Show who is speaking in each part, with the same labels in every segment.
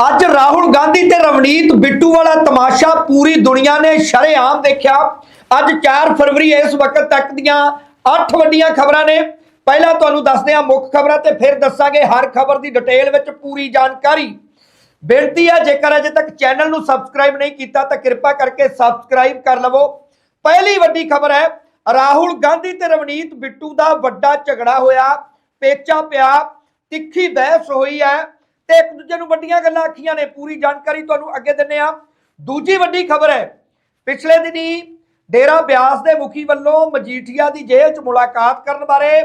Speaker 1: ਅੱਜ ਰਾਹੁਲ ਗਾਂਧੀ ਤੇ ਰਵਨੀਤ ਬਿੱਟੂ ਵਾਲਾ ਤਮਾਸ਼ਾ ਪੂਰੀ ਦੁਨੀਆ ਨੇ ਸ਼ਰੇਆਮ ਦੇਖਿਆ। ਅੱਜ 4 ਫਰਵਰੀ ਇਸ ਵਕਤ ਤੱਕ ਦੀਆਂ 8 ਵੱਡੀਆਂ ਖਬਰਾਂ ਨੇ। ਪਹਿਲਾਂ ਤੁਹਾਨੂੰ ਦੱਸਦੇ ਹਾਂ ਮੁੱਖ ਖਬਰਾਂ ਤੇ ਫਿਰ ਦੱਸਾਂਗੇ ਹਰ ਖਬਰ ਦੀ ਡਿਟੇਲ ਵਿੱਚ ਪੂਰੀ ਜਾਣਕਾਰੀ। ਬੇਨਤੀ ਹੈ, ਜੇਕਰ ਅਜੇ ਤੱਕ ਚੈਨਲ ਨੂੰ ਸਬਸਕ੍ਰਾਈਬ ਨਹੀਂ ਕੀਤਾ ਤਾਂ ਕਿਰਪਾ ਕਰਕੇ ਸਬਸਕ੍ਰਾਈਬ ਕਰ ਲਵੋ। ਪਹਿਲੀ ਵੱਡੀ ਖਬਰ ਹੈ, ਰਾਹੁਲ ਗਾਂਧੀ ਤੇ ਰਵਨੀਤ ਬਿੱਟੂ ਦਾ ਵੱਡਾ ਝਗੜਾ ਹੋਇਆ, ਪੇਚਾ ਪਿਆ, ਤਿੱਖੀ ਬਹਿਸ ਹੋਈ ਹੈ। ਤੇ ਇੱਕ ਦੂਜੇ ਨੂੰ ਵੱਡੀਆਂ ਗੱਲਾਂ ਆਖੀਆਂ ਨੇ, ਪੂਰੀ ਜਾਣਕਾਰੀ ਤੁਹਾਨੂੰ ਅੱਗੇ ਦਿੰਨੇ ਆ ਦੂਜੀ ਵੱਡੀ ਖਬਰ ਹੈ, ਪਿਛਲੇ ਦਿਨੀ ਡੇਰਾ ਬਿਆਸ ਦੇ ਮੁਖੀ ਵੱਲੋਂ ਮਜੀਠੀਆ ਦੀ ਜੇਲ੍ਹ 'ਚ ਮੁਲਾਕਾਤ ਕਰਨ ਬਾਰੇ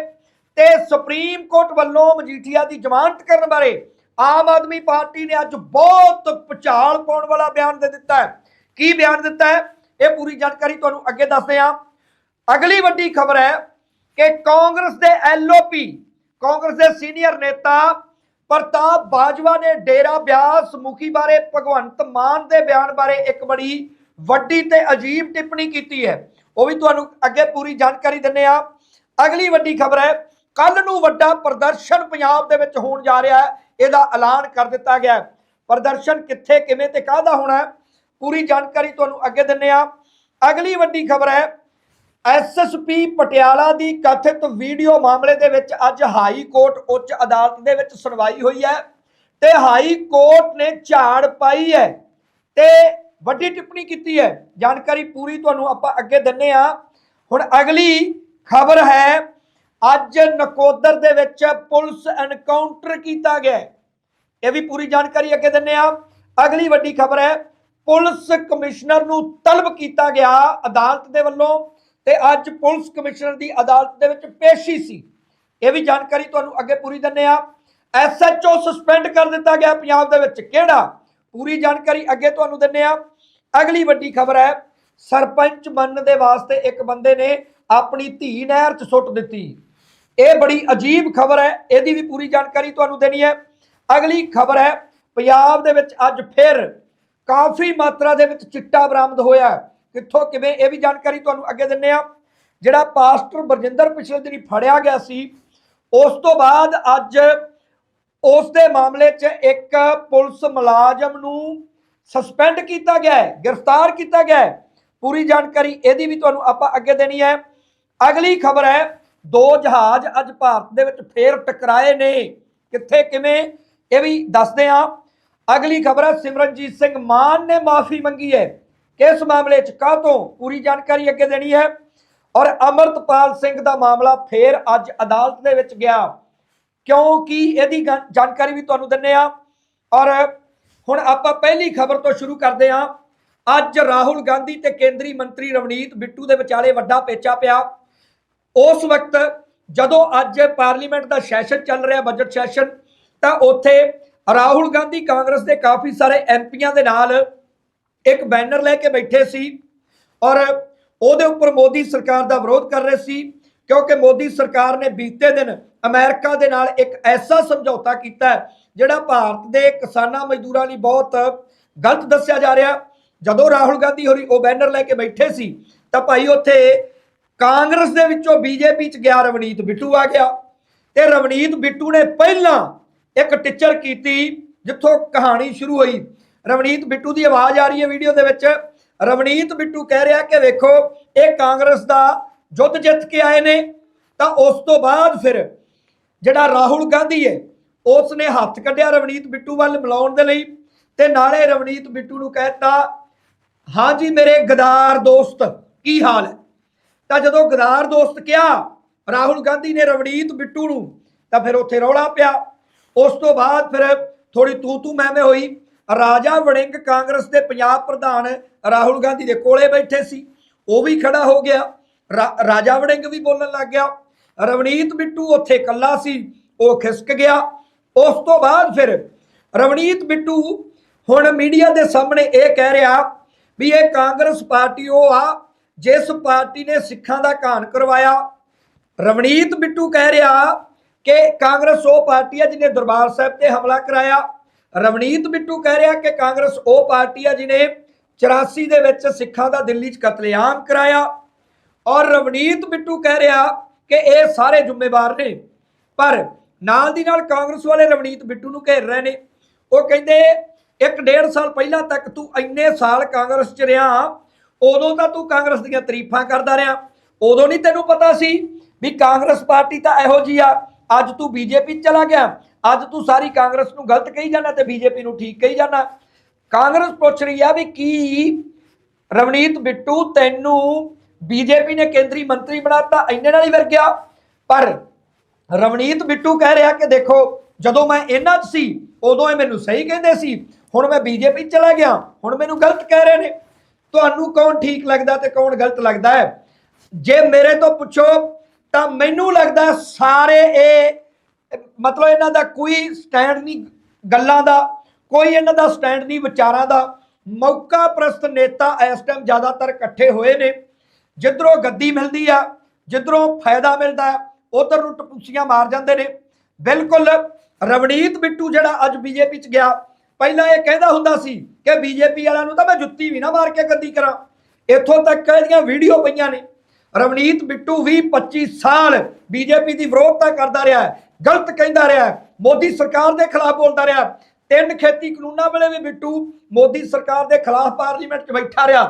Speaker 1: ਤੇ ਸੁਪਰੀਮ ਕੋਰਟ ਵੱਲੋਂ ਮਜੀਠੀਆ ਦੀ ਜ਼ਮਾਨਤ ਕਰਨ ਬਾਰੇ ਆਮ ਆਦਮੀ ਪਾਰਟੀ ਨੇ ਅੱਜ ਬਹੁਤ ਪਚਾਲ ਪਾਉਣ ਵਾਲਾ ਬਿਆਨ ਦੇ ਦਿੱਤਾ ਹੈ। ਕੀ ਬਿਆਨ ਦਿੱਤਾ ਹੈ? ਇਹ ਪੂਰੀ ਜਾਣਕਾਰੀ ਤੁਹਾਨੂੰ ਅੱਗੇ ਦੱਸਦੇ ਹਾਂ। ਅਗਲੀ ਵੱਡੀ ਖਬਰ ਹੈ ਕਿ ਕਾਂਗਰਸ ਦੇ ਐਲਓਪੀ, ਕਾਂਗਰਸ ਦੇ ਸੀਨੀਅਰ ਨੇਤਾ ਪ੍ਰਤਾਪ ਬਾਜਵਾ ਨੇ ਡੇਰਾ ਬਿਆਸ ਮੁਖੀ ਬਾਰੇ ਭਗਵੰਤ ਮਾਨ ਦੇ ਬਿਆਨ ਬਾਰੇ ਇੱਕ ਬੜੀ ਵੱਡੀ ਤੇ ਅਜੀਬ ਟਿੱਪਣੀ ਕੀਤੀ ਹੈ। ਉਹ ਵੀ ਤੁਹਾਨੂੰ ਅੱਗੇ ਪੂਰੀ ਜਾਣਕਾਰੀ ਦਿੰਨੇ ਆ। ਅਗਲੀ ਵੱਡੀ ਖਬਰ ਹੈ, ਕੱਲ ਨੂੰ ਵੱਡਾ ਪ੍ਰਦਰਸ਼ਨ ਪੰਜਾਬ ਦੇ ਵਿੱਚ ਹੋਣ ਜਾ ਰਿਹਾ ਹੈ। ਇਹਦਾ ਐਲਾਨ ਕਰ ਦਿੱਤਾ ਗਿਆ ਪ੍ਰਦਰਸ਼ਨ ਕਿੱਥੇ, ਕਿਵੇਂ ਤੇ ਕਾਹਦਾ ਹੋਣਾ ਪੂਰੀ ਜਾਣਕਾਰੀ ਤੁਹਾਨੂੰ ਅੱਗੇ ਦਿੰਨੇ ਆ। ਅਗਲੀ ਵੱਡੀ ਖਬਰ ਹੈ ਐਸਐਸਪੀ ਪਟਿਆਲਾ ਦੀ ਕਥਿਤ ਵੀਡੀਓ ਮਾਮਲੇ ਦੇ ਵਿੱਚ ਅੱਜ ਹਾਈ ਕੋਰਟ ਉੱਚ ਅਦਾਲਤ ਦੇ ਵਿੱਚ ਸੁਣਵਾਈ ਹੋਈ ਹੈ ਤੇ ਹਾਈ ਕੋਰਟ ਨੇ ਝਾੜ ਪਾਈ ਹੈ ਤੇ ਵੱਡੀ ਟਿੱਪਣੀ ਕੀਤੀ ਹੈ। ਜਾਣਕਾਰੀ ਪੂਰੀ ਤੁਹਾਨੂੰ ਆਪਾਂ ਅੱਗੇ ਦਿੰਨੇ ਆ ਹੁਣ ਅਗਲੀ ਖਬਰ ਹੈ, ਅੱਜ ਨਕੋਦਰ ਦੇ ਵਿੱਚ ਪੁਲਿਸ ਐਨਕਾਊਂਟਰ ਕੀਤਾ ਗਿਆ ਇਹ ਵੀ ਪੂਰੀ ਜਾਣਕਾਰੀ ਅੱਗੇ ਦਿੰਨੇ ਆ ਅਗਲੀ ਵੱਡੀ ਖਬਰ ਹੈ, ਪੁਲਿਸ ਕਮਿਸ਼ਨਰ ਨੂੰ ਤਲਬ ਕੀਤਾ ਗਿਆ ਅਦਾਲਤ ਦੇ ਵੱਲੋਂ। ਤੇ ਅੱਜ ਪੁਲਿਸ ਕਮਿਸ਼ਨਰ ਦੀ ਅਦਾਲਤ ਦੇ ਵਿੱਚ ਪੇਸ਼ੀ ਸੀ। ਇਹ ਵੀ ਜਾਣਕਾਰੀ ਤੁਹਾਨੂੰ ਅੱਗੇ ਪੂਰੀ ਦਿੰਨੇ ਆ ਐਸਐਚਓ ਸਸਪੈਂਡ ਕਰ ਦਿੱਤਾ ਗਿਆ ਪੰਜਾਬ ਦੇ ਵਿੱਚ। ਕਿਹੜਾ? ਪੂਰੀ ਜਾਣਕਾਰੀ ਅੱਗੇ ਤੁਹਾਨੂੰ ਦਿੰਨੇ ਆ ਅਗਲੀ ਵੱਡੀ ਖਬਰ ਹੈ, ਸਰਪੰਚ ਬਣਨ ਦੇ ਵਾਸਤੇ ਇੱਕ ਬੰਦੇ ਨੇ ਆਪਣੀ ਧੀ ਨਹਿਰ 'ਚ ਸੁੱਟ ਦਿੱਤੀ। ਇਹ ਬੜੀ ਅਜੀਬ ਖਬਰ ਹੈ, ਇਹਦੀ ਵੀ ਪੂਰੀ ਜਾਣਕਾਰੀ ਤੁਹਾਨੂੰ ਦੇਣੀ ਹੈ। ਅਗਲੀ ਖਬਰ ਹੈ, ਪੰਜਾਬ ਦੇ ਵਿੱਚ ਅੱਜ ਫਿਰ ਕਾਫੀ ਮਾਤਰਾ ਦੇ ਵਿੱਚ ਚਿੱਟਾ ਬਰਾਮਦ ਹੋਇਆ। ਕਿੱਥੋਂ, ਕਿਵੇਂ, ਇਹ ਵੀ ਜਾਣਕਾਰੀ ਤੁਹਾਨੂੰ ਅੱਗੇ ਦਿੰਨੇ ਆ ਜਿਹੜਾ ਪਾਸਟਰ ਬਰਜਿੰਦਰ ਪਿਛਲੇ ਦਿਨੀ ਫੜਿਆ ਗਿਆ ਸੀ, ਉਸ ਤੋਂ ਬਾਅਦ ਅੱਜ ਉਸ ਦੇ ਮਾਮਲੇ 'ਚ ਇੱਕ ਪੁਲਿਸ ਮੁਲਾਜ਼ਮ ਨੂੰ ਸਸਪੈਂਡ ਕੀਤਾ ਗਿਆ ਹੈ, ਗ੍ਰਿਫਤਾਰ ਕੀਤਾ ਗਿਆ ਹੈ। ਪੂਰੀ ਜਾਣਕਾਰੀ ਇਹਦੀ ਵੀ ਤੁਹਾਨੂੰ ਆਪਾਂ ਅੱਗੇ ਦੇਣੀ ਹੈ। ਅਗਲੀ ਖਬਰ ਹੈ, ਦੋ ਜਹਾਜ਼ ਅੱਜ ਭਾਰਤ ਦੇ ਵਿੱਚ ਫੇਰ ਟਕਰਾਏ ਨੇ। ਕਿੱਥੇ, ਕਿਵੇਂ, ਇਹ ਵੀ ਦੱਸਦੇ ਹਾਂ। ਅਗਲੀ ਖਬਰ ਹੈ, ਸਿਮਰਨਜੀਤ ਸਿੰਘ ਮਾਨ ਨੇ ਮਾਫੀ ਮੰਗੀ ਹੈ। ਕਿਸ ਮਾਮਲੇ 'ਚ ਕਾਹ ਤੋਂ ਪੂਰੀ ਜਾਣਕਾਰੀ ਅੱਗੇ ਦੇਣੀ ਹੈ? ਔਰ ਅਮਰਤਪਾਲ ਸਿੰਘ ਦਾ ਮਾਮਲਾ ਫੇਰ ਅੱਜ ਅਦਾਲਤ ਦੇ ਵਿੱਚ ਗਿਆ। ਕਿਉਂਕਿ ਇਹਦੀ ਗਾ- ਜਾਣਕਾਰੀ ਵੀ ਤੁਹਾਨੂੰ ਦਿੰਨੇ ਆ। ਔਰ ਹੁਣ ਆਪਾਂ ਪਹਿਲੀ ਖਬਰ ਤੋਂ ਸ਼ੁਰੂ ਕਰਦੇ ਹਾਂ। ਅੱਜ ਰਾਹੁਲ ਗਾਂਧੀ ਤੇ ਕੇਂਦਰੀ ਮੰਤਰੀ ਰਵਨੀਤ ਬਿੱਟੂ ਦੇ ਵਿਚਾਲੇ ਵੱਡਾ ਪੇਚਾ ਪਿਆ। ਉਸ ਵਕਤ ਜਦੋਂ ਅੱਜ ਪਾਰਲੀਮੈਂਟ ਦਾ ਸੈਸ਼ਨ ਚੱਲ ਰਿਹਾ, ਬਜਟ ਸੈਸ਼ਨ, ਤਾਂ ਉੱਥੇ ਰਾਹੁਲ ਗਾਂਧੀ ਕਾਂਗਰਸ ਦੇ ਕਾਫੀ ਸਾਰੇ ਐਮਪੀਆਂ ਦੇ ਨਾਲ ਇੱਕ ਬੈਨਰ ਲੈ ਕੇ ਬੈਠੇ ਸੀ ਔਰ ਉਹਦੇ ਉੱਪਰ ਮੋਦੀ ਸਰਕਾਰ ਦਾ ਵਿਰੋਧ ਕਰ ਰਹੇ ਸੀ, ਕਿਉਂਕਿ ਮੋਦੀ ਸਰਕਾਰ ਨੇ ਬੀਤੇ ਦਿਨ ਅਮਰੀਕਾ ਦੇ ਨਾਲ ਇੱਕ ਐਸਾ ਸਮਝੌਤਾ ਕੀਤਾ ਜਿਹੜਾ ਭਾਰਤ ਦੇ ਕਿਸਾਨਾਂ ਮਜ਼ਦੂਰਾਂ ਲਈ ਬਹੁਤ ਗਲਤ ਦੱਸਿਆ ਜਾ ਰਿਹਾ। ਜਦੋਂ ਰਾਹੁਲ ਗਾਂਧੀ ਹੋਰੀ ਉਹ ਬੈਨਰ ਲੈ ਕੇ ਬੈਠੇ ਸੀ, ਤਾਂ ਭਾਈ ਉੱਥੇ ਕਾਂਗਰਸ ਦੇ ਵਿੱਚੋਂ ਬੀਜੇਪੀ ਚ ਗਿਆ ਰਵਨੀਤ ਬਿੱਟੂ ਆ ਗਿਆ। ਤੇ ਰਵਨੀਤ ਬਿੱਟੂ ਨੇ ਪਹਿਲਾਂ ਇੱਕ ਟੀਚਰ ਕੀਤੀ, ਜਿੱਥੋਂ ਕਹਾਣੀ ਸ਼ੁਰੂ ਹੋਈ ਰਵਨੀਤ ਬਿੱਟੂ ਦੀ ਆਵਾਜ਼ ਆ ਰਹੀ ਹੈ ਵੀਡੀਓ ਦੇ ਵਿੱਚ। ਰਵਨੀਤ ਬਿੱਟੂ ਕਹਿ ਰਿਹਾ ਕਿ ਵੇਖੋ, ਇਹ ਕਾਂਗਰਸ ਦਾ ਜੁੱਧ ਜਿੱਤ ਕੇ ਆਏ ਨੇ। ਤਾਂ ਉਸ ਤੋਂ ਬਾਅਦ ਫਿਰ ਜਿਹੜਾ ਰਾਹੁਲ ਗਾਂਧੀ ਹੈ ਉਸ ਨੇ ਹੱਥ ਕੱਢਿਆ ਰਵਨੀਤ ਬਿੱਟੂ ਵੱਲ ਮਿਲਾਉਣ ਦੇ ਲਈ। ਤੇ ਨਾਲੇ ਰਵਨੀਤ ਬਿੱਟੂ ਨੂੰ ਕਹਿਤਾ ਹਾਂਜੀ ਮੇਰੇ ਗਦਾਰ ਦੋਸਤ, ਕੀ ਹਾਲ ਹੈ? ਤਾਂ ਜਦੋਂ ਗਦਾਰ ਦੋਸਤ ਕਿਹਾ, ਰਾਹੁਲ ਗਾਂਧੀ ਨੇ ਰਵਨੀਤ ਬਿੱਟੂ ਨੂੰ, ਤਾਂ ਫਿਰ ਉੱਥੇ ਰੌਲਾ ਪਿਆ। ਉਸ ਤੋਂ ਬਾਅਦ ਫਿਰ ਥੋੜੀ ਤੂ ਤੂ ਮੈਂ ਮੈਂ ਹੋਈ। ਰਾਜਾ ਵੜਿੰਗ ਕਾਂਗਰਸ ਦੇ ਪੰਜਾਬ ਪ੍ਰਧਾਨ ਰਾਹੁਲ ਗਾਂਧੀ ਦੇ ਕੋਲੇ ਬੈਠੇ ਸੀ। ਉਹ ਵੀ ਖੜਾ ਹੋ ਗਿਆ। ਰਾਜਾ ਵੜਿੰਗ ਵੀ ਬੋਲਣ ਲੱਗ ਗਿਆ। ਰਵਨੀਤ ਬਿੱਟੂ ਉੱਥੇ ਇਕੱਲਾ ਸੀ। ਉਹ ਖਿਸਕ ਗਿਆ। ਉਸ ਤੋਂ ਬਾਅਦ ਫਿਰ ਰਵਨੀਤ ਬਿੱਟੂ ਹੁਣ ਮੀਡੀਆ ਦੇ ਸਾਹਮਣੇ ਇਹ ਕਹਿ ਰਿਹਾ ਵੀ ਇਹ ਕਾਂਗਰਸ ਪਾਰਟੀ ਉਹ ਆ ਜਿਸ ਪਾਰਟੀ ਨੇ ਸਿੱਖਾਂ ਦਾ ਘਾਣ ਕਰਵਾਇਆ। ਰਵਨੀਤ ਬਿੱਟੂ ਕਹਿ ਰਿਹਾ ਕਿ ਕਾਂਗਰਸ ਉਹ ਪਾਰਟੀ ਹੈ ਜਿਹਨੇ ਦਰਬਾਰ ਸਾਹਿਬ ਤੇ ਹਮਲਾ ਕਰਾਇਆ। ਰਵਨੀਤ ਬਿੱਟੂ ਕਹਿ ਰਿਹਾ ਕਿ ਕਾਂਗਰਸ ਉਹ ਪਾਰਟੀ ਆ ਜਿਹਨੇ 84 ਦੇ ਵਿੱਚ ਸਿੱਖਾਂ ਦਾ ਦਿੱਲੀ 'ਚ ਕਤਲੇਆਮ ਕਰਾਇਆ। ਔਰ ਰਵਨੀਤ ਬਿੱਟੂ ਕਹਿ ਰਿਹਾ ਕਿ ਇਹ ਸਾਰੇ ਜ਼ਿੰਮੇਵਾਰ ਨੇ। ਪਰ ਨਾਲ ਦੀ ਨਾਲ ਕਾਂਗਰਸ ਵਾਲੇ ਰਵਨੀਤ ਬਿੱਟੂ ਨੂੰ ਘੇਰ ਰਹੇ ਨੇ। ਉਹ ਕਹਿੰਦੇ, ਇੱਕ ਡੇਢ ਸਾਲ ਪਹਿਲਾਂ ਤੱਕ ਤੂੰ ਇੰਨੇ ਸਾਲ ਕਾਂਗਰਸ 'ਚ ਰਿਹਾ, ਉਦੋਂ ਤਾਂ ਤੂੰ ਕਾਂਗਰਸ ਦੀਆਂ ਤਾਰੀਫਾਂ ਕਰਦਾ ਰਿਹਾ। ਉਦੋਂ ਨਹੀਂ ਤੈਨੂੰ ਪਤਾ ਸੀ ਵੀ ਕਾਂਗਰਸ ਪਾਰਟੀ ਤਾਂ ਇਹੋ ਜੀ ਆ ਅੱਜ ਤੂੰ ਬੀਜੇਪੀ ਚਲਾ ਗਿਆ, ਅੱਜ ਤੂੰ ਸਾਰੀ ਕਾਂਗਰਸ ਨੂੰ ਗਲਤ ਕਹੀ ਜਾਣਾ ਤੇ ਬੀਜੇਪੀ ਨੂੰ ਠੀਕ ਕਹੀ ਜਾਂਦਾ। ਕਾਂਗਰਸ ਪੁੱਛ ਰਹੀ ਆ ਵੀ ਕੀ ਰਵਨੀਤ ਬਿੱਟੂ ਤੈਨੂੰ ਬੀਜੇਪੀ ਨੇ ਕੇਂਦਰੀ ਮੰਤਰੀ ਬਣਾਤਾ, ਇੰਨੇ ਨਾਲ ਹੀ ਵਰ ਗਿਆ। ਪਰ ਰਵਨੀਤ ਬਿੱਟੂ ਕਹਿ ਰਿਹਾ ਕਿ ਦੇਖੋ, ਜਦੋਂ ਮੈਂ ਇਹਨਾਂ 'ਚ ਸੀ, ਉਦੋਂ ਇਹ ਮੈਨੂੰ ਸਹੀ ਕਹਿੰਦੇ ਸੀ, ਹੁਣ ਮੈਂ ਬੀਜੇਪੀ ਚਲਾ ਗਿਆ, ਹੁਣ ਮੈਨੂੰ ਗਲਤ ਕਹਿ ਰਹੇ ਨੇ। ਤੁਹਾਨੂੰ ਕੌਣ ਠੀਕ ਲੱਗਦਾ ਤੇ ਕੌਣ ਗਲਤ ਲੱਗਦਾ ਹੈ? ਜੇ ਮੇਰੇ ਤੋਂ ਪੁੱਛੋ ਤਾਂ ਮੈਨੂੰ ਲੱਗਦਾ ਸਾਰੇ ਇਹ, ਮਤਲਬ ਇਹਨਾਂ ਦਾ ਕੋਈ ਸਟੈਂਡ ਨਹੀਂ, ਗੱਲਾਂ ਦਾ, ਕੋਈ ਇਹਨਾਂ ਦਾ ਸਟੈਂਡ ਨਹੀਂ, ਵਿਚਾਰਾਂ ਦਾ। ਮੌਕਾ ਪ੍ਰਸਤ ਨੇਤਾ ਇਸ ਟਾਈਮ ਜ਼ਿਆਦਾਤਰ ਇਕੱਠੇ ਹੋਏ ਨੇ। ਜਿੱਧਰੋਂ ਗੱਦੀ ਮਿਲਦੀ ਆ, ਜਿੱਧਰੋਂ ਫਾਇਦਾ ਮਿਲਦਾ, ਉਧਰ ਨੂੰ ਟਪੂਸੀਆਂ ਮਾਰ ਜਾਂਦੇ ਨੇ। ਬਿਲਕੁਲ ਰਵਨੀਤ ਬਿੱਟੂ ਜਿਹੜਾ ਅੱਜ ਬੀਜੇਪੀ ਚ ਗਿਆ, ਪਹਿਲਾਂ ਇਹ ਕਹਿੰਦਾ ਹੁੰਦਾ ਸੀ ਕਿ ਬੀਜੇਪੀ ਵਾਲਿਆਂ ਨੂੰ ਤਾਂ ਮੈਂ ਜੁੱਤੀ ਵੀ ਨਾ ਮਾਰ ਕੇ ਗੱਦੀ ਕਰਾਂ। ਇੱਥੋਂ ਤੱਕ ਇਹਦੀਆਂ ਵੀਡੀਓ ਪਈਆਂ ਨੇ। ਰਵਨੀਤ ਬਿੱਟੂ ਵੀ 25 ਸਾਲ ਬੀਜੇਪੀ ਦੀ ਵਿਰੋਧਤਾ ਕਰਦਾ ਰਿਹਾ ਗਲਤ ਕਹਿੰਦਾ ਰਿਹਾ ਮੋਦੀ ਸਰਕਾਰ ਦੇ ਖਿਲਾਫ ਬੋਲਦਾ ਰਿਹਾ ਤਿੰਨ ਖੇਤੀ ਕਾਨੂੰਨਾਂ ਵੇਲੇ ਵੀ ਬਿੱਟੂ ਮੋਦੀ ਸਰਕਾਰ ਦੇ ਖਿਲਾਫ ਪਾਰਲੀਮੈਂਟ 'ਚ ਬੈਠਾ ਰਿਹਾ।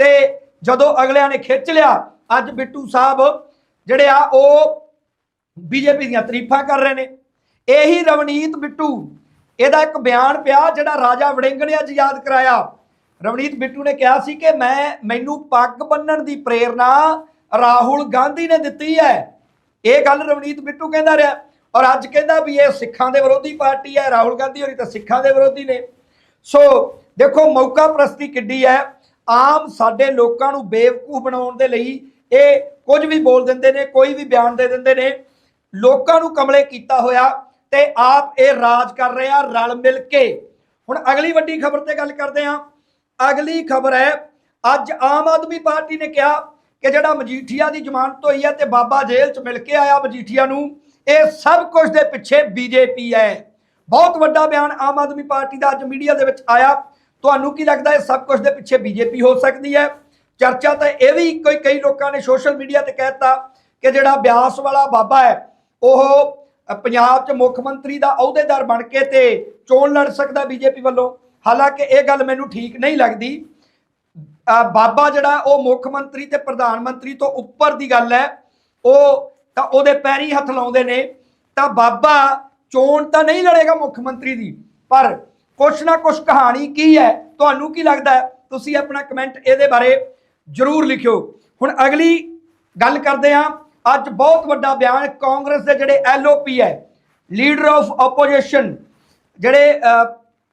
Speaker 1: ਤੇ ਜਦੋਂ ਅਗਲਿਆਂ ਨੇ ਖਿੱਚ ਲਿਆ, ਅੱਜ ਬਿੱਟੂ ਸਾਹਿਬ ਜਿਹੜੇ ਆ, ਉਹ ਬੀਜੇਪੀ ਦੀਆਂ ਤਾਰੀਫਾਂ ਕਰ ਰਹੇ ਨੇ। ਇਹੀ ਰਵਨੀਤ ਬਿੱਟੂ, ਇਹਦਾ ਇੱਕ ਬਿਆਨ ਪਿਆ ਜਿਹੜਾ ਰਾਜਾ ਵੜਿੰਗ ਨੇ ਅੱਜ ਯਾਦ ਕਰਾਇਆ। ਰਵਨੀਤ ਬਿੱਟੂ ਨੇ ਕਿਹਾ ਸੀ ਕਿ ਮੈਂ, ਮੈਨੂੰ ਪੱਗ ਬੰਨਣ ਦੀ ਪ੍ਰੇਰਣਾ ਰਾਹੁਲ ਗਾਂਧੀ ਨੇ ਦਿੱਤੀ ਹੈ। ਇਹ ਗੱਲ ਰਵਨੀਤ ਬਿੱਟੂ ਕਹਿੰਦਾ ਰਿਹਾ। ਔਰ ਅੱਜ ਕਹਿੰਦਾ ਵੀ ਇਹ ਸਿੱਖਾਂ ਦੇ ਵਿਰੋਧੀ ਪਾਰਟੀ ਹੈ, ਰਾਹੁਲ ਗਾਂਧੀ ਹੋਰੀ ਤਾਂ ਸਿੱਖਾਂ ਦੇ ਵਿਰੋਧੀ ਨੇ। ਸੋ ਦੇਖੋ, ਮੌਕਾ ਪ੍ਰਸਤੀ ਕਿੱਡੀ ਹੈ। ਆਮ ਸਾਡੇ ਲੋਕਾਂ ਨੂੰ ਬੇਵਕੂਫ ਬਣਾਉਣ ਦੇ ਲਈ ਇਹ ਕੁਝ ਵੀ ਬੋਲ ਦਿੰਦੇ ਨੇ, ਕੋਈ ਵੀ ਬਿਆਨ ਦੇ ਦਿੰਦੇ ਨੇ। ਲੋਕਾਂ ਨੂੰ ਕਮਲੇ ਕੀਤਾ ਹੋਇਆ ਤੇ ਆਪ ਇਹ ਰਾਜ ਕਰ ਰਹੇ ਆ ਰਲ ਮਿਲ ਕੇ। ਹੁਣ ਅਗਲੀ ਵੱਡੀ ਖਬਰ ਤੇ ਗੱਲ ਕਰਦੇ ਹਾਂ। ਅਗਲੀ ਖਬਰ ਹੈ, ਅੱਜ ਆਮ ਆਦਮੀ ਪਾਰਟੀ ਨੇ ਕਿਹਾ ਕਿ ਜਿਹੜਾ ਮਜੀਠੀਆ ਦੀ ਜ਼ਮਾਨਤ ਹੋਈ ਹੈ ਤੇ ਬਾਬਾ ਜੇਲ੍ਹ 'ਚ ਮਿਲ ਕੇ ਆਇਆ ਮਜੀਠੀਆ ਨੂੰ, ਇਹ ਸਭ ਕੁਝ ਦੇ ਪਿੱਛੇ ਬੀਜੇਪੀ ਹੈ। ਬਹੁਤ ਵੱਡਾ ਬਿਆਨ ਆਮ ਆਦਮੀ ਪਾਰਟੀ ਦਾ ਅੱਜ ਮੀਡੀਆ ਦੇ ਵਿੱਚ ਆਇਆ। ਤੁਹਾਨੂੰ ਕੀ ਲੱਗਦਾ ਇਹ ਸਭ ਕੁਝ ਦੇ ਪਿੱਛੇ ਬੀਜੇਪੀ ਹੋ ਸਕਦੀ ਹੈ? ਚਰਚਾ ਤਾਂ ਇਹ ਵੀ ਕੋਈ ਕਈ ਲੋਕਾਂ ਨੇ ਸੋਸ਼ਲ ਮੀਡੀਆ ਤੇ ਕਹਿਤਾ ਕਿ ਜਿਹੜਾ ਬਿਆਸ ਵਾਲਾ ਬਾਬਾ ਹੈ, ਉਹ ਪੰਜਾਬ 'ਚ ਮੁੱਖ ਮੰਤਰੀ ਦਾ ਅਹੁਦੇਦਾਰ ਬਣ ਕੇ ਤੇ ਚੋਣ ਲੜ ਸਕਦਾ ਬੀਜੇਪੀ ਵੱਲੋਂ। ਹਾਲਾਂਕਿ ਇਹ ਗੱਲ ਮੈਨੂੰ ਠੀਕ ਨਹੀਂ ਲੱਗਦੀ। ਬਾਬਾ ਜਿਹੜਾ ਉਹ ਮੁੱਖ ਮੰਤਰੀ ਤੇ ਪ੍ਰਧਾਨ ਮੰਤਰੀ ਤੋਂ ਉੱਪਰ ਦੀ ਗੱਲ ਹੈ, ਉਹ ਤਾਂ ਉਹਦੇ ਪੈਰੀ ਹੱਥ ਲਾਉਂਦੇ ਨੇ, ਤਾਂ ਬਾਬਾ ਚੋਣ ਤਾਂ ਨਹੀਂ ਲੜੇਗਾ ਮੁੱਖ ਮੰਤਰੀ ਦੀ, ਪਰ ਕੁਛ ਨਾ ਕੁਛ ਕਹਾਣੀ ਕੀ ਹੈ, ਤੁਹਾਨੂੰ ਕੀ ਲੱਗਦਾ ਹੈ? ਤੁਸੀਂ ਆਪਣਾ ਕਮੈਂਟ ਇਹਦੇ ਬਾਰੇ ਜਰੂਰ ਲਿਖਿਓ। ਹੁਣ ਅਗਲੀ ਗੱਲ ਕਰਦੇ ਹਾਂ। ਅੱਜ ਬਹੁਤ ਵੱਡਾ ਬਿਆਨ ਕਾਂਗਰਸ ਦੇ ਜਿਹੜੇ ਐਲਓਪੀ ਹੈ ਲੀਡਰ ਆਫ ਆਪੋਜੀਸ਼ਨ ਜਿਹੜੇ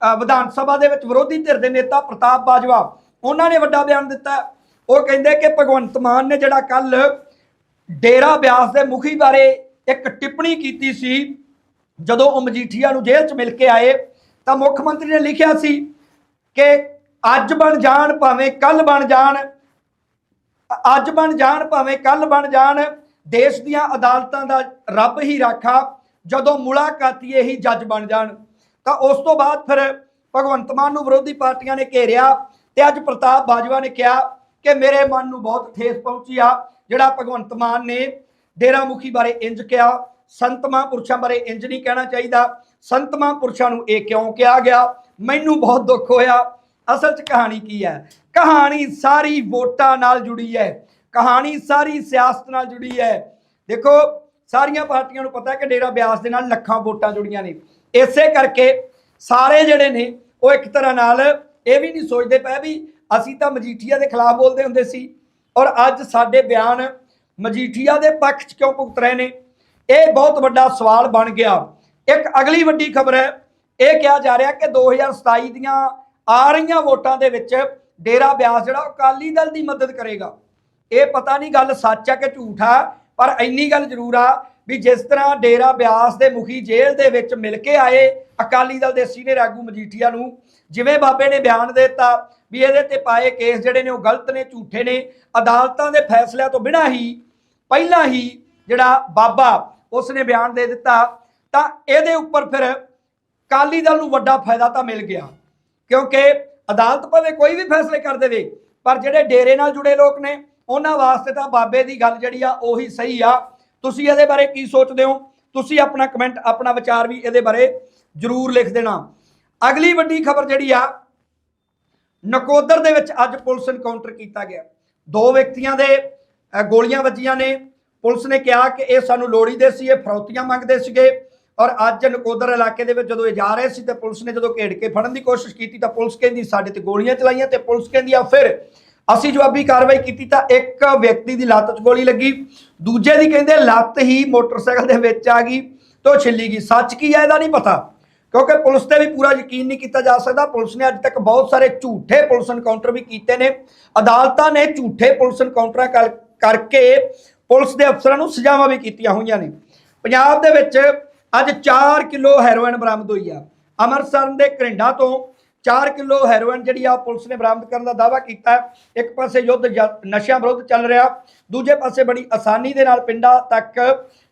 Speaker 1: ਵਿਧਾਨ ਸਭਾ ਦੇ ਵਿੱਚ ਵਿਰੋਧੀ ਧਿਰ ਦੇ ਨੇਤਾ ਪ੍ਰਤਾਪ ਬਾਜਵਾ, ਉਹਨਾਂ ਨੇ ਵੱਡਾ ਬਿਆਨ ਦਿੱਤਾ। ਉਹ ਕਹਿੰਦੇ ਕਿ ਭਗਵੰਤ ਮਾਨ ਨੇ ਜਿਹੜਾ ਕੱਲ ਡੇਰਾ ਬਿਆਸ ਦੇ ਮੁਖੀ ਬਾਰੇ ਇੱਕ ਟਿੱਪਣੀ ਕੀਤੀ ਸੀ, ਜਦੋਂ ਉਹ ਮਜੀਠੀਆ ਨੂੰ ਜੇਲ੍ਹ 'ਚ ਮਿਲ ਕੇ ਆਏ, ਤਾਂ ਮੁੱਖ ਮੰਤਰੀ ਨੇ ਲਿਖਿਆ ਸੀ ਕਿ ਅੱਜ ਬਣ ਜਾਣ ਭਾਵੇਂ ਕੱਲ ਬਣ ਜਾਣ, ਅੱਜ ਬਣ ਜਾਣ ਭਾਵੇਂ ਕੱਲ ਬਣ ਜਾਣ, ਦੇਸ਼ ਦੀਆਂ ਅਦਾਲਤਾਂ ਦਾ ਰੱਬ ਹੀ ਰਾਖਾ, ਜਦੋਂ ਮੁਲਾਕਾਤੀਏ ਹੀ ਜੱਜ ਬਣ ਜਾਣ। ਤਾਂ ਉਸ ਤੋਂ ਬਾਅਦ ਫਿਰ ਭਗਵੰਤ ਮਾਨ ਨੂੰ ਵਿਰੋਧੀ ਪਾਰਟੀਆਂ ਨੇ ਘੇਰਿਆ ਤੇ ਅੱਜ ਪ੍ਰਤਾਪ ਬਾਜਵਾ ਨੇ ਕਿਹਾ ਕਿ ਮੇਰੇ ਮਨ ਨੂੰ ਬਹੁਤ ਠੇਸ ਪਹੁੰਚੀ ਆ, ਜਿਹੜਾ ਭਗਵੰਤ ਮਾਨ ਨੇ ਡੇਰਾ ਮੁਖੀ ਬਾਰੇ ਇੰਜ ਕਿਹਾ, ਸੰਤ ਪੁਰਸ਼ਾਂ ਬਾਰੇ ਇੰਜ ਨਹੀਂ ਕਹਿਣਾ ਚਾਹੀਦਾ, ਸੰਤ ਮਹਾਂਪੁਰਸ਼ਾਂ ਨੂੰ ਇਹ ਕਿਉਂ ਕਿਹਾ ਗਿਆ? ਮੈਨੂੰ ਬਹੁਤ ਦੁੱਖ ਹੋਇਆ। ਅਸਲ 'ਚ ਕਹਾਣੀ ਕੀ ਹੈ? ਕਹਾਣੀ ਸਾਰੀ ਵੋਟਾਂ ਨਾਲ ਜੁੜੀ ਹੈ। ਕਹਾਣੀ ਸਾਰੀ ਸਿਆਸਤ ਨਾਲ ਜੁੜੀ ਹੈ। ਦੇਖੋ, ਸਾਰੀਆਂ ਪਾਰਟੀਆਂ ਨੂੰ ਪਤਾ ਹੈ ਕਿ ਡੇਰਾ ਬਿਆਸ ਦੇ ਨਾਲ ਲੱਖਾਂ ਵੋਟਾਂ ਜੁੜੀਆਂ ਨੇ। ਇਸੇ ਕਰਕੇ ਸਾਰੇ ਜਿਹੜੇ ਨੇ, ਉਹ ਇੱਕ ਤਰ੍ਹਾਂ ਨਾਲ ਇਹ ਵੀ ਨਹੀਂ ਸੋਚਦੇ ਪਏ ਵੀ ਅਸੀਂ ਤਾਂ ਮਜੀਠੀਆ ਦੇ ਖਿਲਾਫ ਬੋਲਦੇ ਹੁੰਦੇ ਸੀ ਔਰ ਅੱਜ ਸਾਡੇ ਬਿਆਨ ਮਜੀਠੀਆ ਦੇ ਪੱਖ 'ਚ ਕਿਉਂ ਭੁਗਤ ਰਹੇ ਨੇ? ਇਹ ਬਹੁਤ ਵੱਡਾ ਸਵਾਲ ਬਣ ਗਿਆ। ਇੱਕ ਅਗਲੀ ਵੱਡੀ ਖਬਰ ਹੈ, ਇਹ ਕਿਹਾ ਜਾ ਰਿਹਾ ਕਿ 2027 ਦੀਆਂ ਆ ਰਹੀਆਂ ਵੋਟਾਂ ਦੇ ਵਿੱਚ ਡੇਰਾ ਬਿਆਸ ਜਿਹੜਾ ਅਕਾਲੀ ਦਲ ਦੀ ਮਦਦ ਕਰੇਗਾ। ਇਹ ਪਤਾ ਨਹੀਂ ਗੱਲ ਸੱਚ ਆ ਕਿ ਝੂਠ ਆ, ਪਰ ਇੰਨੀ ਗੱਲ ਜ਼ਰੂਰ ਆ ਵੀ ਜਿਸ ਤਰ੍ਹਾਂ ਡੇਰਾ ਬਿਆਸ ਦੇ ਮੁਖੀ ਜੇਲ੍ਹ ਦੇ ਵਿੱਚ ਮਿਲ ਕੇ ਆਏ ਅਕਾਲੀ ਦਲ ਦੇ ਸੀਨੀਅਰ ਆਗੂ ਮਜੀਠੀਆ ਨੂੰ, ਜਿਵੇਂ ਬਾਬੇ ਨੇ ਬਿਆਨ ਦੇ ਦਿੱਤਾ ਵੀ ਇਹਦੇ ਤੇ ਪਾਏ ਕੇਸ ਜਿਹੜੇ ਨੇ ਉਹ ਗਲਤ ਨੇ, ਝੂਠੇ ਨੇ, ਅਦਾਲਤਾਂ ਦੇ ਫੈਸਲਿਆਂ ਤੋਂ ਬਿਨਾਂ ਹੀ, ਪਹਿਲਾਂ ਹੀ ਜਿਹੜਾ ਬਾਬਾ ਉਸ ਨੇ ਬਿਆਨ ਦੇ ਦਿੱਤਾ, ਤਾਂ ਇਹਦੇ ਉੱਪਰ ਫਿਰ ਅਕਾਲੀ ਦਲ ਨੂੰ ਵੱਡਾ ਫਾਇਦਾ ਤਾਂ ਮਿਲ ਗਿਆ, ਕਿਉਂਕਿ ਅਦਾਲਤ ਭਾਵੇਂ ਕੋਈ ਵੀ ਫੈਸਲੇ ਕਰ ਦੇਵੇ, ਪਰ ਜਿਹੜੇ ਡੇਰੇ ਨਾਲ ਜੁੜੇ ਲੋਕ ਨੇ, ਉਹਨਾਂ ਵਾਸਤੇ ਤਾਂ ਬਾਬੇ ਦੀ ਗੱਲ ਜਿਹੜੀ ਆ ਉਹੀ ਸਹੀ ਆ। ਤੁਸੀਂ ਇਹਦੇ ਬਾਰੇ ਕੀ ਸੋਚਦੇ ਹੋ? ਤੁਸੀਂ ਆਪਣਾ ਕਮੈਂਟ ਆਪਣਾ ਵਿਚਾਰ ਵੀ ਇਹਦੇ ਬਾਰੇ ਜਰੂਰ ਲਿਖ ਦੇਣਾ। ਅਗਲੀ ਵੱਡੀ ਖਬਰ ਜਿਹੜੀ ਆ ਨਕੋਦਰ ਦੇ ਵਿੱਚ ਅੱਜ ਪੁਲਿਸ ਇਨਕਾਊਂਟਰ ਕੀਤਾ ਗਿਆ। ਦੋ ਵਿਅਕਤੀਆਂ ਦੇ ਅ, ਗੋਲੀਆਂ ਵੱਜੀਆਂ ਨੇ। ਪੁਲਿਸ ਨੇ ਕਿਹਾ ਕਿ ਇਹ ਸਾਨੂੰ ਲੋੜੀਦੇ ਸੀ ਇਹ ਫਰੌਤੀਆਂ ਮੰਗਦੇ ਸੀਗੇ। ਔਰ ਅੱਜ ਨਕੋਦਰ ਇਲਾਕੇ ਦੇ ਵਿੱਚ ਜਦੋਂ ਇਹ ਜਾ ਰਹੇ ਸੀ ਤੇ ਪੁਲਿਸ ਨੇ ਜਦੋਂ ਘੇੜ ਕੇ ਫੜਨ ਦੀ ਕੋਸ਼ਿਸ਼ ਕੀਤੀ ਤਾਂ ਪੁਲਿਸ ਕਹਿੰਦੀ ਸਾਡੇ ਤੇ ਗੋਲੀਆਂ ਚਲਾਈਆਂ ਤੇ ਪੁਲਿਸ ਕਹਿੰਦੀ ਆ ਫਿਰ ਅਸੀਂ ਜਵਾਬੀ ਕਾਰਵਾਈ ਕੀਤੀ ਤਾਂ ਇੱਕ ਵਿਅਕਤੀ ਦੀ ਲੱਤ 'ਚ ਗੋਲੀ ਲੱਗੀ, ਦੂਜੇ ਦੀ ਕਹਿੰਦੇ ਲੱਤ ਹੀ ਮੋਟਰਸਾਈਕਲ ਦੇ ਵਿੱਚ ਆ ਗਈ ਤੋਂ ਛਿੱਲੀ ਗਈ। ਸੱਚ ਕੀ ਹੈ ਇਹਦਾ ਨਹੀਂ ਪਤਾ, ਕਿਉਂਕਿ ਪੁਲਿਸ ਤੇ ਵੀ ਪੂਰਾ ਯਕੀਨ ਨਹੀਂ ਕੀਤਾ ਜਾ ਸਕਦਾ। ਪੁਲਿਸ ਨੇ ਅੱਜ ਤੱਕ ਬਹੁਤ ਸਾਰੇ ਝੂਠੇ ਪੁਲਿਸ ਐਨਕਾਊਂਟਰ ਵੀ ਕੀਤੇ ਨੇ। ਅਦਾਲਤਾਂ ਨੇ ਝੂਠੇ ਪੁਲਿਸ ਐਨਕਾਊਂਟਰਾਂ ਕਰਕੇ ਪੁਲਿਸ ਦੇ ਅਫਸਰਾਂ ਨੂੰ ਸਜ਼ਾਵਾਂ ਵੀ ਕੀਤੀਆਂ ਹੋਈਆਂ ਨੇ। ਪੰਜਾਬ ਦੇ ਵਿੱਚ ਅੱਜ 4 ਕਿਲੋ ਹੈਰੋਇਨ ਬਰਾਮਦ ਹੋਈ ਆ। ਅੰਮ੍ਰਿਤਸਰ ਦੇ ਘਰਿੰਡਾ ਤੋਂ 4 ਕਿਲੋ ਹੈਰੋਇਨ ਜਿਹੜੀ ਆ ਪੁਲਿਸ ਨੇ ਬਰਾਮਦ ਕਰਨ ਦਾ ਦਾਅਵਾ ਕੀਤਾ ਇੱਕ ਪਾਸੇ ਯੁੱਧ ਜ- ਨਸ਼ਿਆਂ ਵਿਰੁੱਧ ਚੱਲ ਰਿਹਾ, ਦੂਜੇ ਪਾਸੇ ਬੜੀ ਆਸਾਨੀ ਦੇ ਨਾਲ ਪਿੰਡਾਂ ਤੱਕ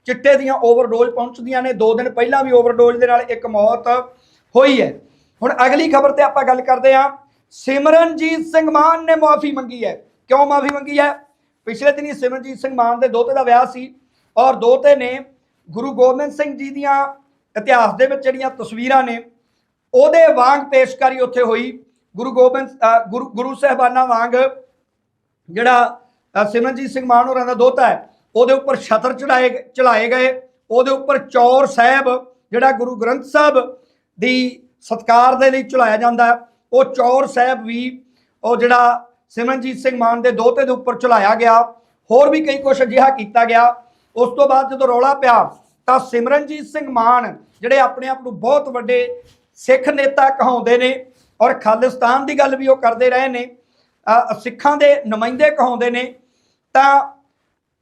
Speaker 1: ਚਿੱਟੇ ਦੀਆਂ ਓਵਰਡੋਜ਼ ਪਹੁੰਚਦੀਆਂ ਨੇ। ਦੋ ਦਿਨ ਪਹਿਲਾਂ ਵੀ ਓਵਰਡੋਜ਼ ਦੇ ਨਾਲ ਇੱਕ ਮੌਤ ਹੋਈ ਹੈ। ਹੁਣ ਅਗਲੀ ਖਬਰ ਤੇ ਆਪਾਂ ਗੱਲ ਕਰਦੇ ਹਾਂ। ਸਿਮਰਨਜੀਤ ਸਿੰਘ ਮਾਨ ਨੇ ਮਾਫੀ ਮੰਗੀ ਹੈ। ਕਿਉਂ ਮਾਫੀ ਮੰਗੀ ਹੈ? ਪਿਛਲੇ ਦਿਨੀ ਸਿਮਰਨਜੀਤ ਸਿੰਘ ਮਾਨ ਦੇ ਦੋਤੇ ਦਾ ਵਿਆਹ ਸੀ ਔਰ ਦੋਤੇ ਨੇ ਗੁਰੂ ਗੋਬਿੰਦ ਸਿੰਘ ਜੀ ਦੀਆਂ ਇਤਿਹਾਸ ਦੇ ਵਿੱਚ ਜਿਹੜੀਆਂ ਤਸਵੀਰਾਂ ਨੇ ਉਹਦੇ ਵਾਂਗ ਪੇਸ਼ਕਾਰੀ ਉੱਥੇ ਹੋਈ। ਗੁਰੂ ਗੋਬਿੰਦ ਗੁਰੂ ਗੁਰੂ ਸਾਹਿਬਾਨਾਂ ਵਾਂਗ ਜਿਹੜਾ ਸਿਮਰਨਜੀਤ ਸਿੰਘ ਮਾਨ ਹੋਰਾਂ ਦਾ ਦੋਤਾ ਹੈ, ਉਹਦੇ ਉੱਪਰ ਛਤਰ ਚੜਾਏ ਚਲਾਏ ਗਏ। ਉਹਦੇ ਉੱਪਰ ਚੌਰ ਸਾਹਿਬ, ਜਿਹੜਾ ਗੁਰੂ ਗ੍ਰੰਥ ਸਾਹਿਬ ਦੀ ਸਤਕਾਰ ਦੇ ਲਈ ਚਲਾਇਆ ਜਾਂਦਾ ਉਹ ਚੌਰ ਸਾਹਿਬ ਵੀ ਉਹ ਜਿਹੜਾ ਸਿਮਰਨਜੀਤ ਸਿੰਘ ਮਾਨ ਦੇ ਦੋਤੇ ਦੇ ਉੱਪਰ ਚਲਾਇਆ ਗਿਆ। ਹੋਰ ਵੀ ਕਈ ਕੁਛ ਅਜਿਹਾ ਕੀਤਾ ਗਿਆ। ਉਸ ਤੋਂ ਬਾਅਦ ਜਦੋਂ ਰੌਲਾ ਪਿਆ, ਤਾਂ ਸਿਮਰਨਜੀਤ ਸਿੰਘ ਮਾਨ ਜਿਹੜੇ ਆਪਣੇ ਆਪ ਨੂੰ ਬਹੁਤ ਵੱਡੇ ਸਿੱਖ ਨੇਤਾ ਕਹਾਉਂਦੇ ਨੇ ਔਰ ਖਾਲਿਸਤਾਨ ਦੀ ਗੱਲ ਵੀ ਉਹ ਕਰਦੇ ਰਹੇ ਨੇ ਸਿੱਖਾਂ ਦੇ ਨੁਮਾਇੰਦੇ ਕਹਾਉਂਦੇ ਨੇ, ਤਾਂ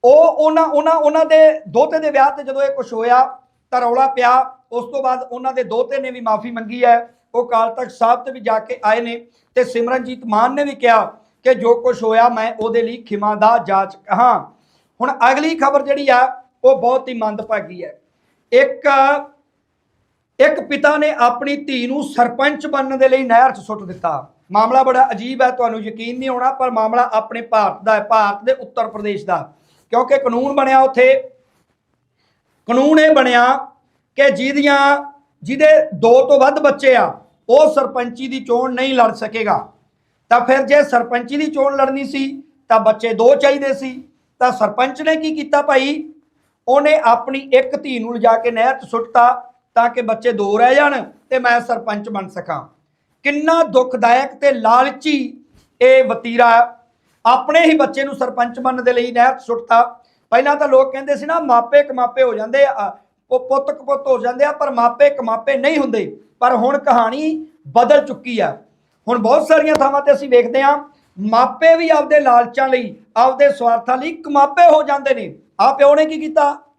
Speaker 1: ਉਹ ਉਹਨਾਂ ਉਹਨਾਂ ਉਹਨਾਂ ਦੇ ਦੋਤੇ ਦੇ ਵਿਆਹ ਤੇ ਜਦੋਂ ਇਹ ਕੁਝ ਹੋਇਆ ਤਾਂ ਰੌਲਾ ਪਿਆ, ਉਸ ਤੋਂ ਬਾਅਦ ਉਹਨਾਂ ਦੇ ਦੋਤੇ ਨੇ ਵੀ ਮਾਫੀ ਮੰਗੀ ਹੈ, ਉਹ ਕਾਲ ਤਖਤ ਸਾਹਿਬ ਤੇ ਵੀ ਜਾ ਕੇ ਆਏ ਨੇ ਤੇ ਸਿਮਰਨਜੀਤ ਮਾਨ ਨੇ ਵੀ ਕਿਹਾ ਕਿ ਜੋ ਕੁਝ ਹੋਇਆ ਮੈਂ ਉਹਦੇ ਲਈ ਖਿਮਾ ਦਾ ਜਾਚ ਕਹਾਂ। ਹੁਣ ਅਗਲੀ ਖਬਰ ਜਿਹੜੀ ਆ, ਉਹ ਬਹੁਤ ਹੀ ਮੰਦਭਾਗੀ ਹੈ। ਇੱਕ ਇੱਕ ਪਿਤਾ ਨੇ ਆਪਣੀ ਧੀ ਨੂੰ ਸਰਪੰਚ ਬਣਨ ਦੇ ਲਈ ਨਹਿਰ 'ਚ ਸੁੱਟ ਦਿੱਤਾ। ਮਾਮਲਾ ਬੜਾ ਅਜੀਬ ਹੈ, ਤੁਹਾਨੂੰ ਯਕੀਨ ਨਹੀਂ ਹੋਣਾ, ਪਰ ਮਾਮਲਾ ਆਪਣੇ ਭਾਰਤ ਦਾ ਹੈ, ਭਾਰਤ ਦੇ ਉੱਤਰ ਪ੍ਰਦੇਸ਼ ਦਾ। ਕਿਉਂਕਿ ਕਾਨੂੰਨ ਬਣਿਆ ਉੱਥੇ। ਕਾਨੂੰਨ ਇਹ ਬਣਿਆ ਕਿ ਜਿਹਦੀਆਂ, ਜਿਹਦੇ ਦੋ ਤੋਂ ਵੱਧ ਬੱਚੇ ਆ, ਉਹ ਸਰਪੰਚੀ ਦੀ ਚੋਣ ਨਹੀਂ ਲੜ ਸਕੇਗਾ। ਤਾਂ ਫਿਰ ਜੇ ਸਰਪੰਚੀ ਦੀ ਚੋਣ ਲੜਨੀ ਸੀ, ਤਾਂ ਬੱਚੇ ਦੋ ਚਾਹੀਦੇ ਸੀ। ਤਾਂ ਸਰਪੰਚ ਨੇ ਕੀ ਕੀਤਾ ਭਾਈ? ਉਹਨੇ ਆਪਣੀ ਇੱਕ ਧੀ ਨੂੰ ਲਿਜਾ ਕੇ ਨਹਿਰ 'ਚ ਸੁੱਟਤਾ। ਤਾਂ ਕਿ ਬੱਚੇ ਦੋ ਰਹਿ ਜਾਣ ਤੇ ਮੈਂ ਸਰਪੰਚ ਬਣ ਸਕਾਂ। ਕਿੰਨਾ ਦੁਖਦਾਇਕ ਤੇ ਲਾਲਚੀ ਇਹ ਵਤੀਰਾ ਹੈ। ਆਪਣੇ ਹੀ ਬੱਚੇ ਨੂੰ ਸਰਪੰਚ ਬਣਨ ਦੇ ਲਈ ਨਹਿਰ ਸੁੱਟਤਾ। ਪਹਿਲਾਂ ਤਾਂ ਲੋਕ ਕਹਿੰਦੇ ਸੀ ਨਾ, ਮਾਪੇ ਕਮਾਪੇ ਹੋ ਜਾਂਦੇ ਆ ਉਹ ਪੁੱਤ ਕਪੁੱਤ ਹੋ ਜਾਂਦੇ ਆ, ਪਰ ਮਾਪੇ ਕਮਾਪੇ ਨਹੀਂ ਹੁੰਦੇ। ਪਰ ਹੁਣ ਕਹਾਣੀ ਬਦਲ ਚੁੱਕੀ ਆ। ਹੁਣ ਬਹੁਤ ਸਾਰੀਆਂ ਥਾਵਾਂ ਤੇ ਅਸੀਂ ਵੇਖਦੇ ਆ, ਮਾਪੇ ਵੀ ਆਪਦੇ ਲਾਲਚਾਂ ਲਈ, ਆਪਦੇ ਸਵਾਰਥਾਂ ਲਈ ਕਮਾਪੇ ਹੋ ਜਾਂਦੇ ਨੇ। ਆ ਪਿਓ ਨੇ ਕੀ ਕੀਤਾ?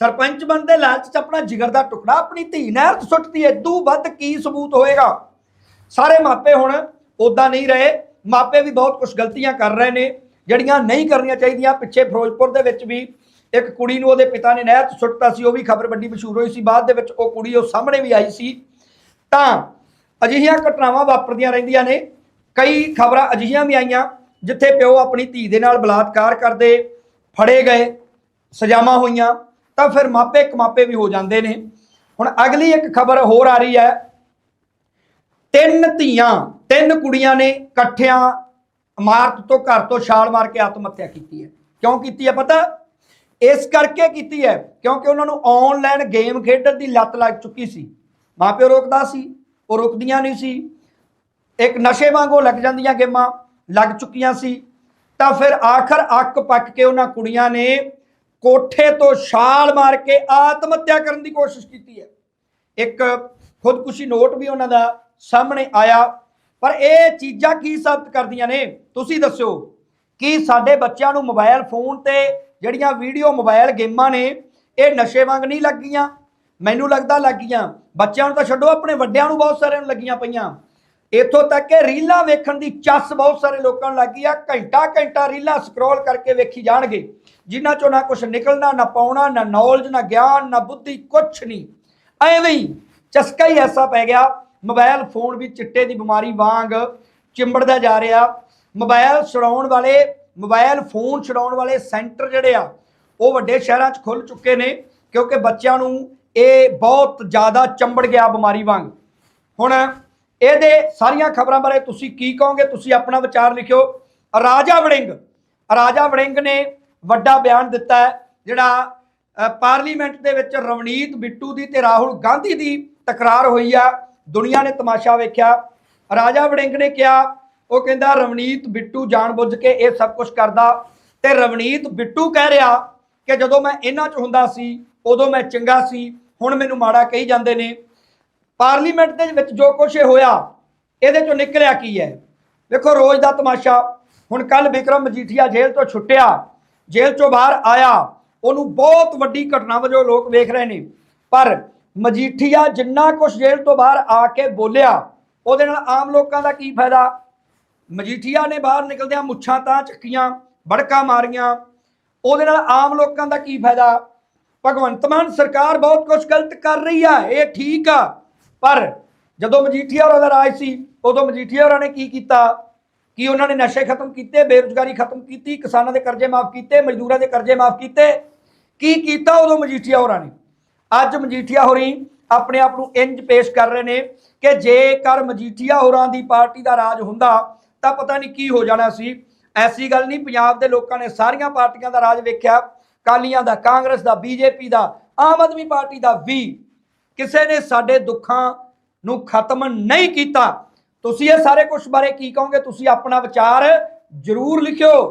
Speaker 1: ਸਰਪੰਚ ਬਣਦੇ ਲਾਲਚ ਚ ਆਪਣਾ ਜਿਗਰ ਦਾ ਟੁਕੜਾ, ਆਪਣੀ ਧੀ ਨਹਿਰ 'ਚ ਸੁੱਟਦੀ ਐ ਦੂ ਵੱਧ ਕੀ ਸਬੂਤ ਹੋਏਗਾ? ਸਾਰੇ ਮਾਪੇ ਹੁਣ ਉਦਾਂ ਨਹੀਂ ਰਹੇ। ਮਾਪੇ ਵੀ ਬਹੁਤ ਕੁਝ ਗਲਤੀਆਂ ਕਰ ਰਹੇ ਨੇ, ਜਿਹੜੀਆਂ ਨਹੀਂ ਕਰਨੀਆਂ ਚਾਹੀਦੀਆਂ। ਪਿੱਛੇ ਫਿਰੋਜ਼ਪੁਰ ਦੇ ਵਿੱਚ ਵੀ ਇੱਕ ਕੁੜੀ ਨੂੰ ਉਹਦੇ ਪਿਤਾ ਨੇ ਨਹਿਰ 'ਚ ਸੁੱਟਤਾ ਸੀ, ਉਹ ਵੀ ਖਬਰ ਵੱਡੀ ਮਸ਼ਹੂਰ ਹੋਈ ਸੀ। ਬਾਅਦ ਦੇ ਵਿੱਚ ਉਹ ਕੁੜੀ ਉਹ ਸਾਹਮਣੇ ਵੀ ਆਈ ਸੀ। ਤਾਂ ਅਜਿਹੀਆਂ ਘਟਨਾਵਾਂ ਵਾਪਰਦੀਆਂ ਰਹਿੰਦੀਆਂ ਨੇ। ਕਈ ਖਬਰਾਂ ਅਜਿਹੀਆਂ ਵੀ ਆਈਆਂ, ਜਿੱਥੇ ਪਿਓ ਆਪਣੀ ਧੀ ਦੇ ਨਾਲ ਬਲਾਤਕਾਰ ਕਰਦੇ, ਫੜੇ ਗਏ, ਸਜ਼ਾਵਾਂ ਹੋਈਆਂ। ਤਾਂ ਫਿਰ ਮਾਪੇ ਕਮਾਪੇ ਵੀ ਹੋ ਜਾਂਦੇ ਨੇ। ਹੁਣ ਅਗਲੀ ਇੱਕ ਖਬਰ ਹੋਰ ਆ ਰਹੀ ਹੈ। ਤਿੰਨ ਧੀਆਂ, ਤਿੰਨ ਕੁੜੀਆਂ ਨੇ ਇਕੱਠਿਆਂ ਇਮਾਰਤ ਤੋਂ ਘਰ ਤੋਂ ਛਾਲ ਮਾਰ ਕੇ ਆਤਮ ਹੱਤਿਆ ਕੀਤੀ ਹੈ। ਕਿਉਂ ਕੀਤੀ ਹੈ ਪਤਾ? ਇਸ ਕਰਕੇ ਕੀਤੀ ਹੈ ਕਿਉਂਕਿ ਉਹਨਾਂ ਨੂੰ ਆਨਲਾਈਨ ਗੇਮ ਖੇਡਣ ਦੀ ਲੱਤ ਲੱਗ ਚੁੱਕੀ ਸੀ। ਮਾਪਿਓ ਰੋਕਦਾ ਸੀ, ਉਹ ਰੁਕਦੀਆਂ ਨਹੀਂ ਸੀ। ਇੱਕ ਨਸ਼ੇ ਵਾਂਗੂ ਲੱਗ ਜਾਂਦੀਆਂ ਗੇਮਾਂ ਲੱਗ ਚੁੱਕੀਆਂ ਸੀ। ਤਾਂ ਫਿਰ ਆਖਰ ਅੱਕ ਪੱਕ ਕੇ ਉਹਨਾਂ ਕੁੜੀਆਂ ਨੇ ਕੋਠੇ ਤੋਂ ਛਾਲ ਮਾਰ ਕੇ ਆਤਮ ਹੱਤਿਆ ਕਰਨ ਦੀ ਕੋਸ਼ਿਸ਼ ਕੀਤੀ ਹੈ। ਇੱਕ ਖੁਦਕੁਸ਼ੀ ਨੋਟ ਵੀ ਉਹਨਾਂ ਦਾ ਸਾਹਮਣੇ ਆਇਆ। ਪਰ ਇਹ ਚੀਜ਼ਾਂ ਕੀ ਸਾਬਤ ਕਰਦੀਆਂ ਨੇ? ਤੁਸੀਂ ਦੱਸਿਓ ਕਿ ਸਾਡੇ ਬੱਚਿਆਂ ਨੂੰ ਮੋਬਾਈਲ ਫੋਨ ਤੇ ਜਿਹੜੀਆਂ ਵੀਡੀਓ ਮੋਬਾਈਲ ਗੇਮਾਂ ਨੇ, ਇਹ ਨਸ਼ੇ ਵਾਂਗ ਨਹੀਂ ਲੱਗੀਆਂ। ਮੈਨੂੰ ਲੱਗਦਾ ਲੱਗੀਆਂ। ਬੱਚਿਆਂ ਨੂੰ ਤਾਂ ਛੱਡੋ, ਆਪਣੇ ਵੱਡਿਆਂ ਨੂੰ ਬਹੁਤ ਸਾਰਿਆਂ ਨੂੰ ਲੱਗੀਆਂ ਪਈਆਂ। ਇੱਥੋਂ ਤੱਕ ਕਿ ਰੀਲਾਂ ਵੇਖਣ ਦੀ ਚੱਸ ਬਹੁਤ ਸਾਰੇ ਲੋਕਾਂ ਨੂੰ ਲੱਗੀ ਆ। ਘੰਟਾ ਘੰਟਾ ਰੀਲਾਂ ਸਕਰੋਲ ਕਰਕੇ ਵੇਖੀ ਜਾਣਗੇ। ਜਿਨ੍ਹਾਂ ਚੋਂ ਨਾ ਕੁਝ ਨਿਕਲਣਾ, ਨਾ ਪਾਉਣਾ, ਨਾ ਨੌਲੇਜ ਨਾ ਗਿਆਨ, ਨਾ ਬੁੱਧੀ, ਕੁਛ ਨਹੀਂ। ਐਵੇਂ ਹੀ ਚਸਕਾ ਹੀ ਐਸਾ ਪੈ ਗਿਆ। ਮੋਬਾਈਲ ਫੋਨ ਵੀ ਚਿੱਟੇ ਦੀ ਬਿਮਾਰੀ ਵਾਂਗ ਚਿੰਬੜਦਾ ਜਾ ਰਿਹਾ। ਮੋਬਾਈਲ ਛਡਾਉਣ ਵਾਲੇ, ਮੋਬਾਈਲ ਫੋਨ ਛਡਾਉਣ ਵਾਲੇ ਸੈਂਟਰ ਜਿਹੜੇ ਆ, ਉਹ ਵੱਡੇ ਸ਼ਹਿਰਾਂ 'ਚ ਖੁੱਲ ਚੁੱਕੇ ਨੇ, ਕਿਉਂਕਿ ਬੱਚਿਆਂ ਨੂੰ ਇਹ ਬਹੁਤ ਜ਼ਿਆਦਾ ਚੰਬੜ ਗਿਆ ਬਿਮਾਰੀ ਵਾਂਗ। ਹੁਣ ਇਹਦੇ ਸਾਰੀਆਂ ਖਬਰਾਂ ਬਾਰੇ ਤੁਸੀਂ ਕੀ ਕਹੋਗੇ? ਤੁਸੀਂ ਆਪਣਾ ਵਿਚਾਰ ਲਿਖਿਓ। ਰਾਜਾ ਵੜਿੰਗ ਰਾਜਾ ਵੜਿੰਗ ਨੇ ਵੱਡਾ ਬਿਆਨ ਦਿੱਤਾ ਹੈ, ਜਿਹੜਾ ਪਾਰਲੀਮੈਂਟ ਦੇ ਵਿੱਚ ਰਵਨੀਤ ਬਿੱਟੂ ਦੀ ਤੇ ਰਾਹੁਲ ਗਾਂਧੀ ਦੀ ਤਕਰਾਰ ਹੋਈ ਆ। ਦੁਨੀਆ ਨੇ ਤਮਾਸ਼ਾ ਵੇਖਿਆ। ਰਾਜਾ ਵੜਿੰਗ ਨੇ ਕਿਹਾ, ਉਹ ਕਹਿੰਦਾ, ਰਵਨੀਤ ਬਿੱਟੂ ਜਾਣਬੁੱਝ ਕੇ ਇਹ ਸਭ ਕੁਝ ਕਰਦਾ। ਤੇ ਰਵਨੀਤ ਬਿੱਟੂ ਕਹਿ ਰਿਹਾ ਕਿ ਜਦੋਂ ਮੈਂ ਇਹਨਾਂ 'ਚ ਹੁੰਦਾ ਸੀ, ਉਦੋਂ ਮੈਂ ਚੰਗਾ ਸੀ। ਹੁਣ ਮੈਨੂੰ ਮਾੜਾ ਕਹੀ ਜਾਂਦੇ ਨੇ। ਪਾਰਲੀਮੈਂਟ ਦੇ ਵਿੱਚ ਜੋ ਕੁਝ ਇਹ ਹੋਇਆ, ਇਹਦੇ ਚੋਂ ਨਿਕਲਿਆ ਕੀ ਹੈ? ਵੇਖੋ, ਰੋਜ਼ ਦਾ ਤਮਾਸ਼ਾ। ਹੁਣ ਕੱਲ ਵਿਕਰਮ ਮਜੀਠੀਆ ਜੇਲ੍ਹ ਤੋਂ ਛੁੱਟਿਆ, ਜੇਲ੍ਹ ਚੋਂ ਬਾਹਰ ਆਇਆ, ਉਹਨੂੰ ਬਹੁਤ ਵੱਡੀ ਘਟਨਾ ਵਜੋਂ ਲੋਕ ਵੇਖ ਰਹੇ ਨੇ। ਪਰ ਮਜੀਠੀਆ ਜਿੰਨਾ ਕੁਝ ਜੇਲ੍ਹ ਤੋਂ ਬਾਹਰ ਆ ਕੇ ਬੋਲਿਆ, ਉਹਦੇ ਨਾਲ ਆਮ ਲੋਕਾਂ ਦਾ ਕੀ ਫਾਇਦਾ? ਮਜੀਠੀਆ ਨੇ ਬਾਹਰ ਨਿਕਲਦਿਆਂ ਮੁੱਛਾਂ ਤਾਂ ਚੱਕੀਆਂ, ਬੜਕਾ ਮਾਰੀਆਂ। ਉਹਦੇ ਨਾਲ ਆਮ ਲੋਕਾਂ ਦਾ ਕੀ ਫਾਇਦਾ? ਭਗਵੰਤ ਮਾਨ ਸਰਕਾਰ ਬਹੁਤ ਕੁਝ ਗਲਤ ਕਰ ਰਹੀ ਆ, ਇਹ ਠੀਕ ਆ। ਪਰ ਜਦੋਂ ਮਜੀਠੀਆ ਹੋਰਾਂ ਦਾ ਰਾਜ ਸੀ, ਉਦੋਂ ਮਜੀਠੀਆ ਹੋਰਾਂ ਨੇ ਕੀ ਕੀਤਾ? ਕੀ ਉਹਨਾਂ ਨੇ ਨਸ਼ੇ ਖਤਮ ਕੀਤੇ, ਬੇਰੁਜ਼ਗਾਰੀ ਖਤਮ ਕੀਤੀ, ਕਿਸਾਨਾਂ ਦੇ ਕਰਜ਼ੇ ਮਾਫ ਕੀਤੇ, ਮਜ਼ਦੂਰਾਂ ਦੇ ਕਰਜ਼ੇ ਮਾਫ ਕੀਤੇ? ਕੀ ਕੀਤਾ ਉਦੋਂ ਮਜੀਠੀਆ ਹੋਰਾਂ ਨੇ? ਅੱਜ ਮਜੀਠੀਆ ਹੋਰੀ ਆਪਣੇ ਆਪ ਨੂੰ ਇੰਜ ਪੇਸ਼ ਕਰ ਰਹੇ ਨੇ ਕਿ ਜੇਕਰ ਮਜੀਠੀਆ ਹੋਰਾਂ ਦੀ ਪਾਰਟੀ ਦਾ ਰਾਜ ਹੁੰਦਾ, ਤਾਂ ਪਤਾ ਨਹੀਂ ਕੀ ਹੋ ਜਾਣਾ ਸੀ। ਐਸੀ ਗੱਲ ਨਹੀਂ, ਪੰਜਾਬ ਦੇ ਲੋਕਾਂ ਨੇ ਸਾਰੀਆਂ ਪਾਰਟੀਆਂ ਦਾ ਰਾਜ ਵੇਖਿਆ। ਕਾਲੀਆਂ ਦਾ, ਕਾਂਗਰਸ ਦਾ, ਬੀਜੇਪੀ ਦਾ, ਆਮ ਆਦਮੀ ਪਾਰਟੀ ਦਾ ਵੀ ਕਿਸੇ ਨੇ ਸਾਡੇ ਦੁੱਖਾਂ ਨੂੰ ਖਤਮ ਨਹੀਂ ਕੀਤਾ। ਤੁਸੀਂ ਇਹ ਸਾਰੇ ਕੁਝ ਬਾਰੇ ਕੀ ਕਹੋਗੇ? ਤੁਸੀਂ ਆਪਣਾ ਵਿਚਾਰ ਜ਼ਰੂਰ ਲਿਖਿਓ।